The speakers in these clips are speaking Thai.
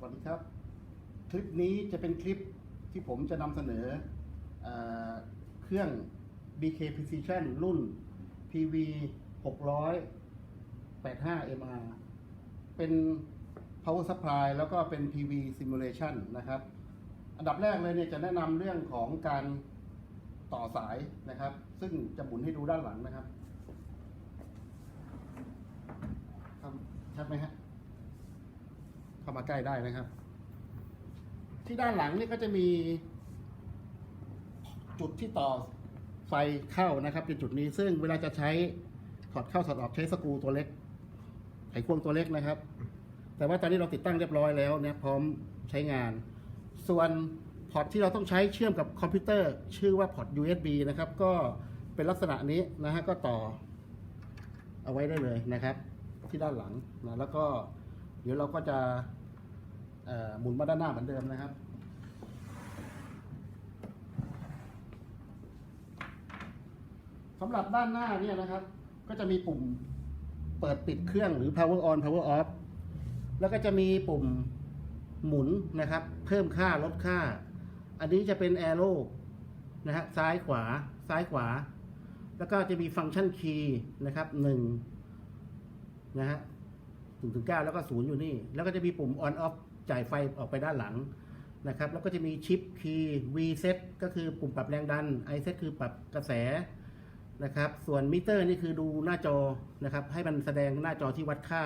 สวัสดีครับ คลิปนี้จะเป็นคลิปที่ผมจะนำเสนอเอเครื่อง BK Precision รุ่น PV 600 85 MR เป็น power supply แล้วก็เป็น PV simulation นะครับ อันดับแรกเลยเนี่ยจะแนะนำเรื่องของการต่อสายนะครับ ซึ่งจะหมุนให้ดูด้านหลังนะครับครับชัดไหมฮะ เข้ามาใกล้ได้นะครับ ที่ด้านหลังนี่ก็จะมี จุดที่ต่อไฟเข้านะครับเป็นจุดนี้ซึ่งเวลาจะใช้ถอดเข้าถอดออกใช้สกรูตัวเล็ก ไขควงตัวเล็กนะครับ แต่ว่าตอนนี้เราติดตั้งเรียบร้อยแล้วเนี่ยพร้อมใช้งาน ส่วนพอร์ตที่เราต้องใช้เชื่อมกับคอมพิวเตอร์ ชื่อว่าพอร์ต USB นะครับ ก็เป็นลักษณะนี้นะฮะก็ต่อเอาไว้ได้เลยนะครับ ที่ด้านหลังนะแล้วก็ เดี๋ยวเราก็จะหมุนมาด้านหน้าเหมือนเดิมนะครับ สำหรับด้านหน้าเนี่ยนะครับ ก็จะมีปุ่มเปิดปิดเครื่องหรือ power on power off แล้วก็จะมีปุ่มหมุนนะครับ เพิ่มค่าลดค่า อันนี้จะเป็น arrow นะฮะซ้ายขวาซ้ายขวา แล้วก็จะมีฟังก์ชันคีย์นะครับหนึ่งนะฮะ ถึงถึงเก้าแล้วก็ศูนย์อยู่นี่ แล้วก็จะมีปุ่ม on off จ่ายไฟออกไปด้านหลังนะครับ แล้วก็จะมีชิปคีย์ V set ก็คือปุ่มปรับแรงดัน I set คือปรับกระแสนะครับ ส่วนมิเตอร์นี่คือดูหน้าจอนะครับ ให้มันแสดงหน้าจอที่วัดค่า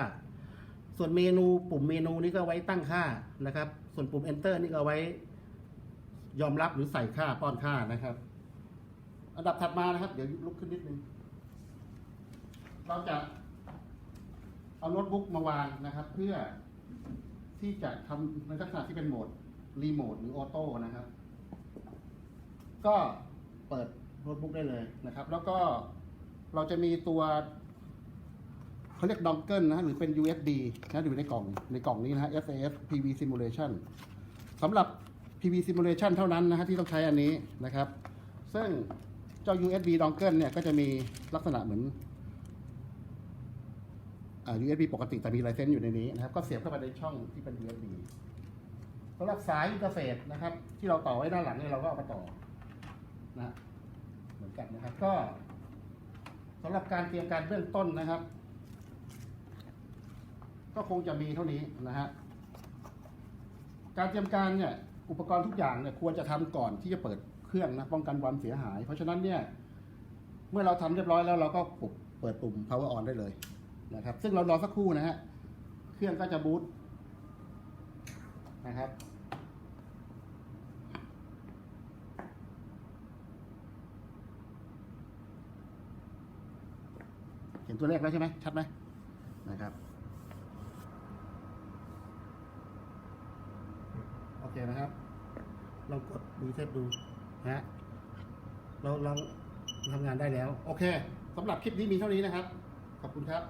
ส่วนเมนูปุ่มเมนูนี่ก็ไว้ตั้งค่านะครับ ส่วนปุ่ม enter นี่ก็เอาไว้ ยอมรับหรือใส่ค่าป้อนค่านะครับ อันดับถัดมานะครับ เดี๋ยวลุกขึ้นนิดนึงเราจะ เอาโน้ตบุ๊กมาวางนะครับ เพื่อที่จะทำในลักษณะที่เป็นโหมดรีโมทหรือออโต้นะครับ ก็เปิดโน้ตบุ๊กได้เลยนะครับ แล้วก็เราจะมีตัวเขาเรียกดองเกิลนะฮะหรือเป็น USB นะอยู่ในกล่องในกล่องนี้นะฮะ SAS PV Simulation สำหรับ PV Simulation เท่านั้นนะฮะที่ต้องใช้อันนี้นะครับ ซึ่งเจ้า USB dongle เนี่ยก็จะมีลักษณะเหมือน USB ปกติแต่มีไลเซนส์อยู่ในนี้นะครับ ก็เสียบเข้าไปในช่องที่เป็น USB สำหรับสายอินเทอร์เฟซนะครับ ที่เราต่อไว้ด้านหลังเนี่ยเราก็เอามาต่อนะเหมือนกันนะครับ ก็สำหรับการเตรียมการเบื้องต้นนะครับ ก็คงจะมีเท่านี้นะฮะการเตรียมการเนี่ยอุปกรณ์ทุกอย่างเนี่ยควรจะทำก่อนที่จะเปิดเครื่องนะป้องกันความเสียหาย เพราะฉะนั้นเนี่ยเมื่อเราทำเรียบร้อยแล้วเราก็ปุบเปิดปุ่ม power on ได้เลย นะครับ ซึ่งเรารอสักครู่นะฮะ เครื่องก็จะบูตนะครับ เห็นตัวเลขแล้วใช่ไหม ชัดไหมนะครับ โอเคนะครับลองกดรีเซ็ตดูนะฮะ เราลองทำงานได้แล้ว โอเคสำหรับคลิปนี้มีเท่านี้นะครับ ขอบคุณครับ